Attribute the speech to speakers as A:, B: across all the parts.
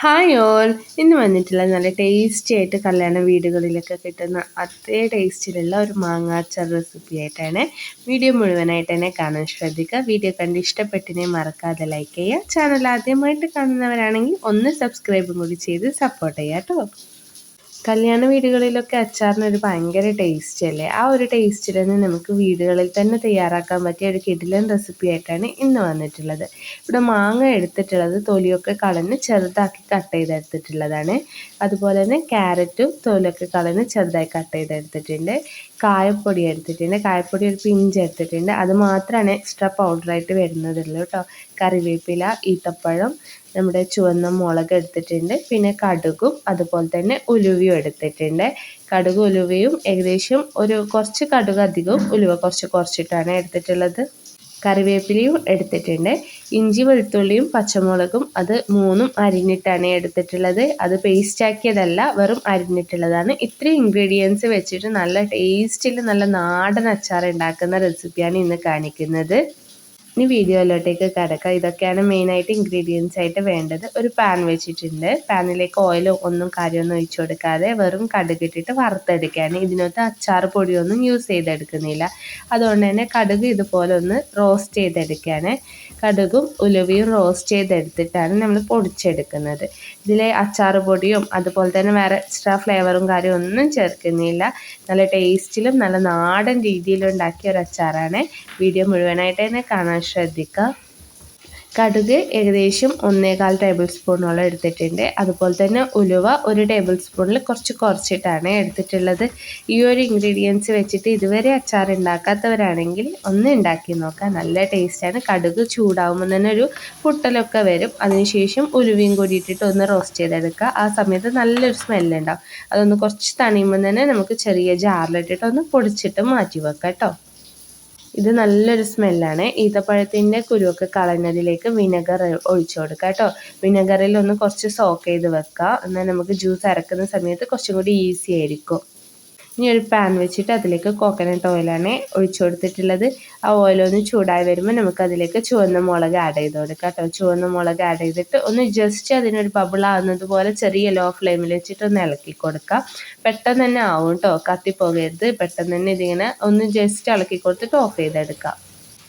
A: Hi all ഇന്ന് വന്നിട്ടുള്ള നല്ല ടേസ്റ്റി ആയിട്ട് കല്യാണ വീടുകളിലൊക്കെ കിട്ടുന്ന അതേ ടേസ്റ്റിലുള്ള ഒരു മാങ്ങാച്ചാർ റെസിപ്പി ആയിട്ടാണ് വീഡിയോ മുഴുവനായിട്ട് തന്നെ കാണാൻ ശ്രദ്ധിക്കുക. വീഡിയോ കണ്ട് ഇഷ്ടപ്പെട്ടിനെ മറക്കാതെ ലൈക്ക് ചെയ്യുക. ചാനൽ ആദ്യമായിട്ട് കാണുന്നവരാണെങ്കിൽ ഒന്ന് സബ്സ്ക്രൈബും കൂടി ചെയ്ത് സപ്പോർട്ട് ചെയ്യാം കേട്ടോ. കല്യാണ വീടുകളിലൊക്കെ അച്ചാറിന് ഒരു ഭയങ്കര ടേസ്റ്റ് അല്ലേ? ആ ഒരു ടേസ്റ്റിൽ തന്നെ നമുക്ക് വീടുകളിൽ തന്നെ തയ്യാറാക്കാൻ പറ്റിയ ഒരു കിടിലൻ റെസിപ്പി ആയിട്ടാണ് ഇന്ന് വന്നിട്ടുള്ളത്. ഇവിടെ മാങ്ങ എടുത്തിട്ടുള്ളത് തൊലിയൊക്കെ കളഞ്ഞ് ചെറുതാക്കി കട്ട് ചെയ്തെടുത്തിട്ടുള്ളതാണ്. അതുപോലെ തന്നെ ക്യാരറ്റും തൊലിയൊക്കെ കളഞ്ഞ് ചെറുതായി കട്ട് ചെയ്തെടുത്തിട്ടുണ്ട്. കായപ്പൊടി എടുത്തിട്ടുണ്ട്. കായപ്പൊടി ഒരു പിഞ്ച് എടുത്തിട്ടുണ്ട്. അത് മാത്രമാണ് എക്സ്ട്രാ പൗഡറായിട്ട് വരുന്നതുള്ളൂ കേട്ടോ കറിവേപ്പില ഈത്തപ്പഴം നമ്മുടെ ചുവന്ന മുളക് എടുത്തിട്ടുണ്ട്. പിന്നെ കടുകും അതുപോലെ തന്നെ ഉലുവയും എടുത്തിട്ടുണ്ട്. കടുക് ഉലുവയും ഏകദേശം ഒരു കുറച്ച് കടുക് അധികവും ഉലുവ കുറച്ച് കുറച്ചിട്ടാണ് എടുത്തിട്ടുള്ളത്. കറിവേപ്പിലയും എടുത്തിട്ടുണ്ട്. ഇഞ്ചി വെളുത്തുള്ളിയും പച്ചമുളകും അത് മൂന്നും അരിഞ്ഞിട്ടാണ് എടുത്തിട്ടുള്ളത്. അത് പേസ്റ്റ് ആക്കിയതല്ല വെറും അരിഞ്ഞിട്ടുള്ളതാണ്. ഇത്രയും ഇൻഗ്രീഡിയൻസ് വെച്ചിട്ട് നല്ല ടേസ്റ്റിൽ നല്ല നാടൻ അച്ചാർ ഉണ്ടാക്കുന്ന റെസിപ്പിയാണ് ഇന്ന് കാണിക്കുന്നത്. ഇനി വീഡിയോയിലോട്ടേക്ക് കിടക്കാം. ഇതൊക്കെയാണ് മെയിനായിട്ട് ഇൻഗ്രീഡിയൻസ് ആയിട്ട് വേണ്ടത്. ഒരു പാൻ വെച്ചിട്ടുണ്ട്. പാനിലേക്ക് ഓയിലോ ഒന്നും കാര്യമൊന്നും ഒഴിച്ചു കൊടുക്കാതെ വെറും കടുകിട്ടിട്ട് വറുത്തെടുക്കുകയാണ്. ഇതിനകത്ത് അച്ചാർ പൊടിയൊന്നും യൂസ് ചെയ്തെടുക്കുന്നില്ല. അതുകൊണ്ട് തന്നെ കടുക് ഇതുപോലെ ഒന്ന് റോസ്റ്റ് ചെയ്തെടുക്കുകയാണ്. കടുകും ഉലുവയും റോസ്റ്റ് ചെയ്തെടുത്തിട്ടാണ് നമ്മൾ പൊടിച്ചെടുക്കുന്നത്. ഇതിലെ അച്ചാർ പൊടിയും അതുപോലെ തന്നെ വേറെ എക്സ്ട്രാ ഫ്ലേവറും കാര്യം ഒന്നും ചേർക്കുന്നില്ല. നല്ല ടേസ്റ്റിലും നല്ല നാടൻ രീതിയിലും ഉണ്ടാക്കിയ ഒരു അച്ചാറാണ്. വീഡിയോ മുഴുവനായിട്ട് തന്നെ കാണാൻ ശ്രദ്ധിക്കുക. കടുക് ഏകദേശം ഒന്നേകാൽ ടേബിൾ സ്പൂണോളം എടുത്തിട്ടുണ്ട്. അതുപോലെ തന്നെ ഉലുവ ഒരു ടേബിൾ സ്പൂണിൽ കുറച്ച് കുറച്ചിട്ടാണ് എടുത്തിട്ടുള്ളത്. ഈ ഒരു ഇൻഗ്രീഡിയൻസ് വെച്ചിട്ട് ഇതുവരെ അച്ചാർ ഉണ്ടാക്കാത്തവരാണെങ്കിൽ ഒന്ന് ഉണ്ടാക്കി നോക്കാം. നല്ല ടേസ്റ്റാണ് കടുക് ചൂടാവുമ്പോൾ തന്നെ ഒരു പുട്ടലൊക്കെ വരും. അതിനുശേഷം ഉലുവയും കൂടി ഇട്ടിട്ട് ഒന്ന് റോസ്റ്റ് ചെയ്തെടുക്കുക. ആ സമയത്ത് നല്ലൊരു സ്മെല്ലുണ്ടാവും അതൊന്ന് കുറച്ച് തണിയുമ്പോൾ തന്നെ നമുക്ക് ചെറിയ ജാറിലിട്ടിട്ട് ഒന്ന് പൊടിച്ചിട്ട് മാറ്റി വെക്കാം കേട്ടോ. ഇത് നല്ലൊരു സ്മെല്ലാണ്. ഈത്തപ്പഴത്തിന്റെ കുരുവൊക്കെ കളഞ്ഞതിലേക്ക് വിനെഗർ ഒഴിച്ചു കൊടുക്കുക കേട്ടോ. വിനെഗറിൽ ഒന്ന് കുറച്ച് സോക്ക് ചെയ്ത് വെക്കുക. എന്നാൽ നമുക്ക് ജ്യൂസ് അരക്കുന്ന സമയത്ത് കുറച്ചും കൂടി ഈസി ആയിരിക്കും. ഇനി ഒരു പാൻ വെച്ചിട്ട് അതിലേക്ക് കോക്കനട്ട് ഓയിലാണ് ഒഴിച്ചു കൊടുത്തിട്ടുള്ളത്. ആ ഓയിലൊന്ന് ചൂടായി വരുമ്പോൾ നമുക്ക് അതിലേക്ക് ചുവന്ന മുളക് ആഡ് ചെയ്ത് കൊടുക്കാം കേട്ടോ. ചുവന്ന മുളക് ആഡ് ചെയ്തിട്ട് ഒന്ന് ജസ്റ്റ് അതിനൊരു ബബിളാവുന്നത് പോലെ ചെറിയ ലോ ഫ്ലെയിമിൽ വെച്ചിട്ട് ഒന്ന് ഇളക്കി കൊടുക്കാം. പെട്ടെന്ന് തന്നെ ആവും കേട്ടോ. കത്തിപ്പോകരുത്. പെട്ടെന്ന് തന്നെ ഇതിങ്ങനെ ഒന്ന് ജസ്റ്റ് ഇളക്കി കൊടുത്തിട്ട് ഓഫ് ചെയ്തെടുക്കാം.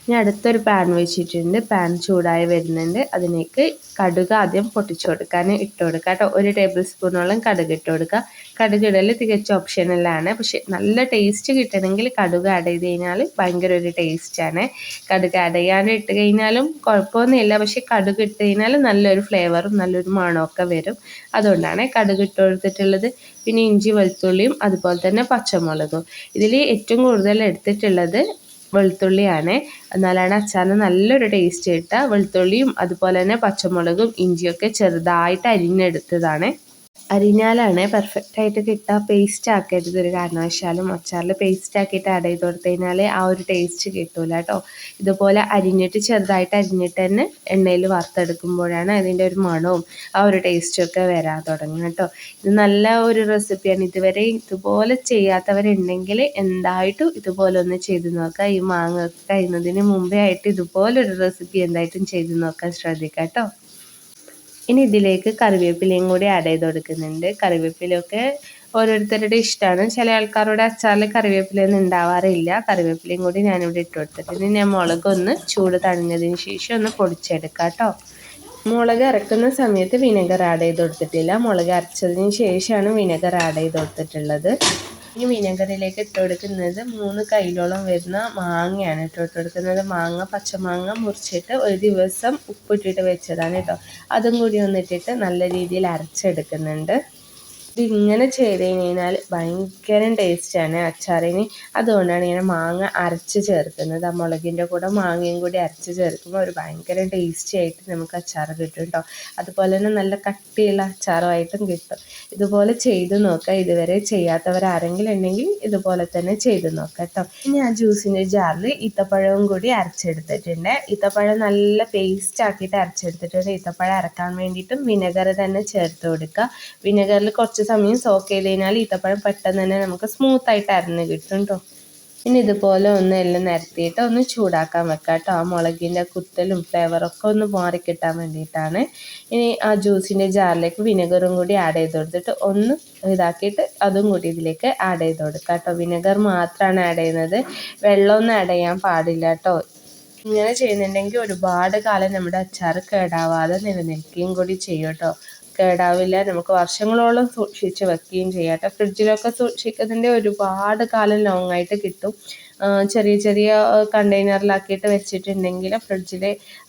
A: ഇനി അടുത്തൊരു പാൻ വെച്ചിട്ടുണ്ട്. പാൻ ചൂടായി വരുന്നുണ്ട്. അതിലേക്ക് കടുക് ആദ്യം പൊട്ടിച്ചു കൊടുക്കാൻ ഇട്ട് കൊടുക്കുക കേട്ടോ. ഒരു ടേബിൾ സ്പൂണോളം കടുക് ഇട്ട് കൊടുക്കുക കടുക് ഇടൽ തികച്ച ഓപ്ഷനലാണ് പക്ഷേ നല്ല ടേസ്റ്റ് കിട്ടണമെങ്കിൽ കടുക് ആഡ് ചെയ്ത് കഴിഞ്ഞാൽ ഭയങ്കര ഒരു ടേസ്റ്റാണ് കടുക് ആഡ് ചെയ്യാണ്ട് ഇട്ട് കഴിഞ്ഞാലും കുഴപ്പമൊന്നുമില്ല. പക്ഷേ കടുക് ഇട്ട് കഴിഞ്ഞാൽ നല്ലൊരു ഫ്ലേവറും നല്ലൊരു മണമൊക്കെ വരും. അതുകൊണ്ടാണ് കടുക് ഇട്ട് കൊടുത്തിട്ടുള്ളത്. പിന്നെ ഇഞ്ചി വെളുത്തുള്ളിയും അതുപോലെ തന്നെ പച്ചമുളകും. ഇതിൽ ഏറ്റവും കൂടുതൽ എടുത്തിട്ടുള്ളത് വെളുത്തുള്ളിയാണ്. എന്നാലാണ് അച്ചാറിന് നല്ലൊരു ടേസ്റ്റ് കിട്ടുക. വെളുത്തുള്ളിയും അതുപോലെ തന്നെ പച്ചമുളകും ഇഞ്ചിയൊക്കെ ചെറുതായിട്ട് അരിഞ്ഞെടുത്തതാണ്. അരിഞ്ഞാലാണ് പെർഫെക്റ്റ് ആയിട്ട് കിട്ടുക പേസ്റ്റ് ആക്കരുത്. ഒരു കാരണവശാലും അച്ചാറിൽ പേസ്റ്റ് ആക്കിയിട്ട് ആഡ് ചെയ്ത് കൊടുത്തു കഴിഞ്ഞാൽ ആ ഒരു ടേസ്റ്റ് കിട്ടൂല കേട്ടോ ഇതുപോലെ അരിഞ്ഞിട്ട് ചെറുതായിട്ട് അരിഞ്ഞിട്ട് തന്നെ എണ്ണയിൽ വറുത്തെടുക്കുമ്പോഴാണ് അതിന്റെ ഒരു മണവും ആ ഒരു ടേസ്റ്റും ഒക്കെ വരാൻ തുടങ്ങുക കേട്ടോ ഇത് നല്ല ഒരു റെസിപ്പിയാണ് ഇതുവരെ ഇതുപോലെ ചെയ്യാത്തവരുണ്ടെങ്കിൽ എന്തായിട്ടും ഇതുപോലെ ഒന്ന് ചെയ്ത് നോക്കുക ഈ മാങ്ങ കഴിയുന്നതിന് മുമ്പേ ആയിട്ട് ഇതുപോലൊരു റെസിപ്പി എന്തായിട്ടും ചെയ്ത് നോക്കാൻ ശ്രദ്ധിക്കാം കേട്ടോ ഇനി ഇതിലേക്ക് കറിവേപ്പിലയും കൂടി ആഡ് ചെയ്ത് കൊടുക്കുന്നുണ്ട്. കറിവേപ്പിലയൊക്കെ ഓരോരുത്തരുടെ ഇഷ്ടമാണ് ചില ആൾക്കാരുടെ അച്ചാറിൽ കറിവേപ്പിലയൊന്നും ഉണ്ടാവാറില്ല. കറിവേപ്പിലയും കൂടി ഞാനിവിടെ ഇട്ട് കൊടുത്തിട്ട് ഇനി ഞാൻ മുളകൊന്ന് ചൂട് തണിഞ്ഞതിന് ശേഷം ഒന്ന് പൊടിച്ചെടുക്കാം കേട്ടോ. മുളക് അരക്കുന്ന സമയത്ത് വിനെഗർ ആഡ് ചെയ്ത് കൊടുത്തിട്ടില്ല. മുളക് അരച്ചതിന് ശേഷമാണ് വിനെഗർ ആഡ് ചെയ്ത് കൊടുത്തിട്ടുള്ളത്. ഇനി വിനെഗറിലേക്ക് ഇട്ട് കൊടുക്കുന്നത് മൂന്ന് കൈയിലോളം വരുന്ന മാങ്ങയാണ് ഇട്ട് കൊടുക്കുന്നത്. മാങ്ങ പച്ചമാങ്ങ മുറിച്ചിട്ട് ഒരു ദിവസം ഉപ്പിട്ടിട്ട് വെച്ചതാണ് കേട്ടോ. അതും കൂടി ഒന്നിട്ടിട്ട് നല്ല രീതിയിൽ അരച്ചെടുക്കുന്നുണ്ട്. ഇതിങ്ങനെ ചെയ്ത് കഴിഞ്ഞാൽ ഭയങ്കര ടേസ്റ്റാണ് അച്ചാറിന്. അതുകൊണ്ടാണ് ഇങ്ങനെ മാങ്ങ അരച്ച് ചേർക്കുന്നത്. ആ മുളകിന്റെ കൂടെ മാങ്ങയും കൂടി അരച്ച് ചേർക്കുമ്പോൾ ഒരു ഭയങ്കര ടേസ്റ്റി ആയിട്ട് നമുക്ക് അച്ചാർ കിട്ടും കേട്ടോ അതുപോലെ തന്നെ നല്ല കട്ടിയുള്ള അച്ചാറുമായിട്ടും കിട്ടും. ഇതുപോലെ ചെയ്ത് നോക്കുക. ഇതുവരെ ചെയ്യാത്തവരാരെങ്കിലും ഉണ്ടെങ്കിൽ ഇതുപോലെ തന്നെ ചെയ്ത് നോക്കാം കേട്ടോ ഇനി ആ ജ്യൂസിന്റെ ജാറിൽ ഈത്തപ്പഴവും കൂടി അരച്ചെടുത്തിട്ടുണ്ട്. ഈത്തപ്പഴം നല്ല പേസ്റ്റ് ആക്കിയിട്ട് അരച്ചെടുത്തിട്ടുണ്ട്. ഈത്തപ്പഴം അരക്കാൻ വേണ്ടിയിട്ടും വിനെഗർ തന്നെ ചേർത്ത് കൊടുക്കുക. വിനെഗറിൽ കുറച്ച് സമയം സോക്ക് ചെയ്ത് കഴിഞ്ഞാൽ ഈത്തപ്പഴം പെട്ടെന്ന് തന്നെ നമുക്ക് സ്മൂത്ത് ആയിട്ട് അരഞ്ഞ് കിട്ടും കേട്ടോ ഇനി ഇതുപോലെ ഒന്ന് എല്ലാം നിരത്തിയിട്ട് ഒന്ന് ചൂടാക്കാൻ വെക്കാം കേട്ടോ ആ മുളകിന്റെ കുത്തലും ഫ്ലേവറൊക്കെ ഒന്ന് മാറി കിട്ടാൻ വേണ്ടിയിട്ടാണ്. ഇനി ആ ജ്യൂസിന്റെ ജാറിലേക്ക് വിനെഗറും കൂടി ആഡ് ചെയ്ത് കൊടുത്തിട്ട് ഒന്ന് ഇതാക്കിയിട്ട് അതും കൂടി ഇതിലേക്ക് ആഡ് ചെയ്ത് കൊടുക്കാം കേട്ടോ വിനെഗർ മാത്രമാണ് ആഡ് ചെയ്യുന്നത്. വെള്ളമൊന്നും ആഡ് ചെയ്യാൻ പാടില്ല കേട്ടോ ഇങ്ങനെ ചെയ്യുന്നുണ്ടെങ്കിൽ ഒരുപാട് കാലം നമ്മുടെ അച്ചാർ കേടാവാതെ നിലനിൽക്കുകയും കൂടി ചെയ്യും കേട്ടോ കേടാവില്ല. നമുക്ക് വർഷങ്ങളോളം സൂക്ഷിച്ച് വെക്കുകയും ചെയ്യാം. കേട്ടോ ഫ്രിഡ്ജിലൊക്കെ സൂക്ഷിക്കുന്നതിന്റെ ഒരുപാട് കാലം ലോങ്ങായിട്ട് കിട്ടും. ചെറിയ ചെറിയ കണ്ടെയ്നറിലാക്കിയിട്ട് വെച്ചിട്ടുണ്ടെങ്കിൽ ഫ്രിഡ്ജിൽ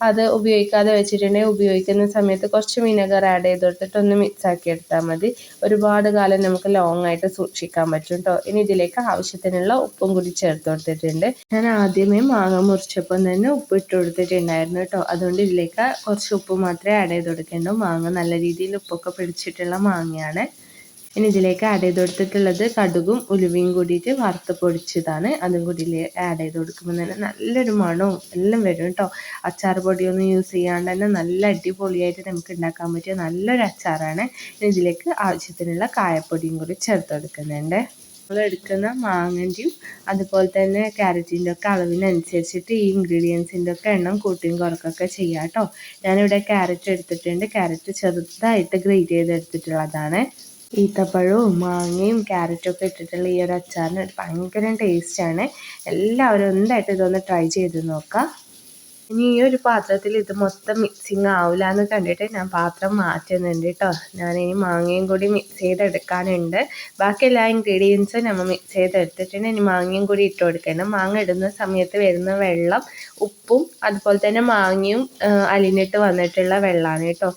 A: അത് ഉപയോഗിക്കാതെ വെച്ചിട്ടുണ്ടെങ്കിൽ ഉപയോഗിക്കുന്ന സമയത്ത് കുറച്ച് വിനെഗർ ആഡ് ചെയ്ത് കൊടുത്തിട്ട് ഒന്ന് മിക്സ് ആക്കി എടുത്താൽ മതി. ഒരുപാട് കാലം നമുക്ക് ലോങ് ആയിട്ട് സൂക്ഷിക്കാൻ പറ്റും കേട്ടോ ഇനി ഇതിലേക്ക് ആവശ്യത്തിനുള്ള ഉപ്പും കൂടി ചേർത്ത് കൊടുത്തിട്ടുണ്ട്. ഞാൻ ആദ്യമേ മാങ്ങ മുറിച്ചപ്പം തന്നെ ഉപ്പ് ഇട്ട് കൊടുത്തിട്ടുണ്ടായിരുന്നു കേട്ടോ അതുകൊണ്ട് ഇതിലേക്ക് കുറച്ച് ഉപ്പ് മാത്രമേ ആഡ് ചെയ്ത് കൊടുക്കേണ്ടൂ. മാങ്ങ നല്ല രീതിയിൽ ഉപ്പൊക്കെ പിടിച്ചിട്ടുള്ള മാങ്ങയാണ്. ഇനി ഇതിലേക്ക് ആഡ് ചെയ്ത് കൊടുത്തിട്ടുള്ളത് കടുകും ഉലുവയും കൂടിയിട്ട് വറുത്ത് പൊടിച്ചതാണ്. അതും കൂടി ആഡ് ചെയ്ത് കൊടുക്കുമ്പോൾ തന്നെ നല്ലൊരു മണവും എല്ലാം വരും കേട്ടോ. അച്ചാർ പൊടിയൊന്നും യൂസ് ചെയ്യാണ്ട് തന്നെ നല്ല അടിപൊളിയായിട്ട് നമുക്ക് ഉണ്ടാക്കാൻ പറ്റിയ നല്ലൊരു അച്ചാറാണ്. ഇനി ഇതിലേക്ക് ആവശ്യത്തിനുള്ള കായപ്പൊടിയും കൂടി ചേർത്ത് കൊടുക്കുന്നുണ്ട്. നമ്മൾ എടുക്കുന്ന മാങ്ങന്റെയും അതുപോലെ തന്നെ ക്യാരറ്റിന്റെ ഒക്കെ അളവിനനുസരിച്ചിട്ട് ഈ ഇൻഗ്രീഡിയൻസിന്റെ ഒക്കെ എണ്ണം കൂട്ടിയും കുറക്കൊക്കെ ചെയ്യാം കേട്ടോ. ഞാനിവിടെ ക്യാരറ്റ് എടുത്തിട്ടുണ്ട്. ക്യാരറ്റ് ചെറുതായിട്ട് ഗ്രേറ്റ് ചെയ്തെടുത്തിട്ടുള്ളതാണ്. ഈത്തപ്പഴവും മാങ്ങയും ക്യാരറ്റും ഒക്കെ ഇട്ടിട്ടുള്ള ഈ ഒരു അച്ചാറിന് ഭയങ്കര ടേസ്റ്റാണ് എല്ലാവരും എന്തായിട്ടും ഇതൊന്ന് ട്രൈ ചെയ്ത് നോക്കാം. ഇനി ഈ ഒരു പാത്രത്തിൽ ഇത് മൊത്തം മിക്സിങ് ആവില്ല എന്ന് കണ്ടിട്ട് ഞാൻ പാത്രം മാറ്റുന്നുണ്ട് കേട്ടോ ഇനി മാങ്ങയും കൂടി മിക്സ് ചെയ്തെടുക്കാനുണ്ട്. ബാക്കി എല്ലാ ഇൻഗ്രീഡിയൻസും നമ്മൾ മിക്സ് ചെയ്തെടുത്തിട്ടുണ്ട്. ഇനി മാങ്ങയും കൂടി ഇട്ട് കൊടുക്കണം. മാങ്ങ ഇടുന്ന സമയത്ത് വരുന്ന വെള്ളം ഉപ്പും അതുപോലെ തന്നെ മാങ്ങയും അലിഞ്ഞിട്ട് വന്നിട്ടുള്ള വെള്ളമാണ് കേട്ടോ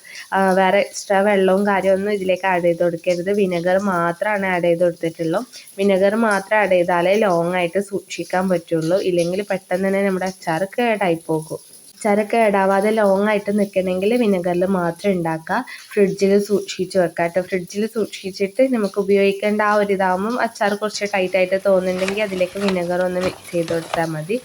A: വേറെ എക്സ്ട്രാ വെള്ളവും കാര്യമൊന്നും ഇതിലേക്ക് ആഡ് ചെയ്ത് കൊടുക്കരുത്. വിനെഗർ മാത്രമാണ് ആഡ് ചെയ്ത് കൊടുത്തിട്ടുള്ളൂ. വിനെഗർ മാത്രം ആഡ് ചെയ്താലേ ലോങ് ആയിട്ട് സൂക്ഷിക്കാൻ പറ്റുള്ളൂ. ഇല്ലെങ്കിൽ പെട്ടെന്ന് തന്നെ നമ്മുടെ അച്ചാർ കേടായി പോകും. അച്ചാറൊക്കെ ഇടാവാതെ ലോങ് ആയിട്ട് നിൽക്കണമെങ്കിൽ വിനെഗറിൽ മാത്രം ഉണ്ടാക്കുക ഫ്രിഡ്ജിൽ സൂക്ഷിച്ച് വെക്കുക കേട്ടോ ഫ്രിഡ്ജിൽ സൂക്ഷിച്ചിട്ട് നമുക്ക് ഉപയോഗിക്കേണ്ട ആ ഒരു അച്ചാർ കുറച്ച് ടൈറ്റായിട്ട് തോന്നുന്നുണ്ടെങ്കിൽ അതിലേക്ക് വിനെഗർ ഒന്ന് മിക്സ് ചെയ്ത് കൊടുത്താൽ മതി.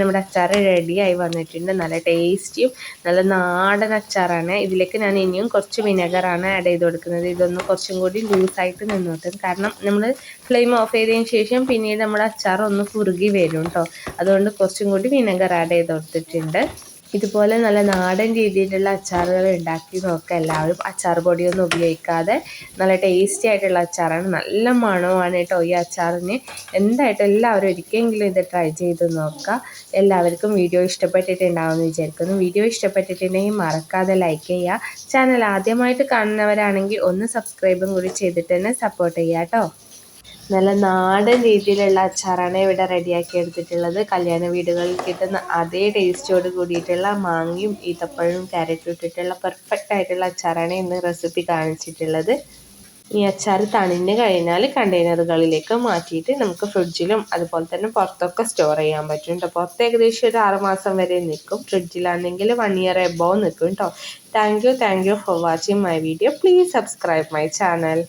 A: നമ്മുടെ അച്ചാർ റെഡിയായി വന്നിട്ടുണ്ട്. നല്ല ടേസ്റ്റിയും നല്ല നാടൻ അച്ചാറാണ്. ഇതിലേക്ക് ഞാൻ ഇനിയും കുറച്ച് വിനെഗറാണ് ആഡ് ചെയ്ത് കൊടുക്കുന്നത്. ഇതൊന്ന് കുറച്ചും കൂടി ലൂസായിട്ട് നിന്നോട്ടും കാരണം നമ്മൾ ഫ്ലെയിം ഓഫ് ചെയ്തതിന് ശേഷം പിന്നീട് നമ്മുടെ അച്ചാർ ഒന്ന് കുറുകി വരും കേട്ടോ അതുകൊണ്ട് കുറച്ചും കൂടി വിനെഗർ ആഡ് ചെയ്ത് കൊടുത്തിട്ടുണ്ട്. ഇതുപോലെ നല്ല നാടൻ രീതിയിലുള്ള അച്ചാറുകൾ ഉണ്ടാക്കി നോക്കുക. എല്ലാവരും അച്ചാർ പൊടിയൊന്നും ഉപയോഗിക്കാതെ നല്ല ടേസ്റ്റി ആയിട്ടുള്ള അച്ചാറാണ്. നല്ല മണമാണ് കേട്ടോ ഈ അച്ചാറിന്. എന്തായിട്ടും എല്ലാവരും ഒരിക്കലെങ്കിലും ഇത് ട്രൈ ചെയ്ത് നോക്കുക. എല്ലാവർക്കും വീഡിയോ ഇഷ്ടപ്പെട്ടിട്ടുണ്ടാവുമെന്ന് വിചാരിക്കുന്നു. വീഡിയോ ഇഷ്ടപ്പെട്ടിട്ടുണ്ടെങ്കിൽ മറക്കാതെ ലൈക്ക് ചെയ്യുക. ചാനൽ ആദ്യമായിട്ട് കാണുന്നവരാണെങ്കിൽ ഒന്ന് സബ്സ്ക്രൈബും കൂടി ചെയ്തിട്ട് തന്നെ സപ്പോർട്ട് ചെയ്യുക കേട്ടോ. നല്ല നാടൻ രീതിയിലുള്ള അച്ചാറാണ് ഇവിടെ റെഡിയാക്കി എടുത്തിട്ടുള്ളത്. കല്യാണ വീടുകളിൽ കിട്ടുന്ന അതേ ടേസ്റ്റോട് കൂടിയിട്ടുള്ള മാങ്ങയും ഈത്തപ്പഴവും ക്യാരറ്റും ഇട്ടിട്ടുള്ള പെർഫെക്റ്റ് ആയിട്ടുള്ള അച്ചാറാണ് ഇന്ന് റെസിപ്പി കാണിച്ചിട്ടുള്ളത്. ഈ അച്ചാർ തണിഞ്ഞ് കഴിഞ്ഞാൽ കണ്ടെയ്നറുകളിലേക്ക് മാറ്റിയിട്ട് നമുക്ക് ഫ്രിഡ്ജിലും അതുപോലെ തന്നെ പുറത്തൊക്കെ സ്റ്റോർ ചെയ്യാൻ പറ്റും കേട്ടോ പുറത്ത് ഏകദേശം ഒരു ആറ് മാസം വരെ നിൽക്കും ഫ്രിഡ്ജിലാണെങ്കിൽ വൺ ഇയർ എബോവ് നിൽക്കും കേട്ടോ thank you thank you for watching my video please subscribe my channel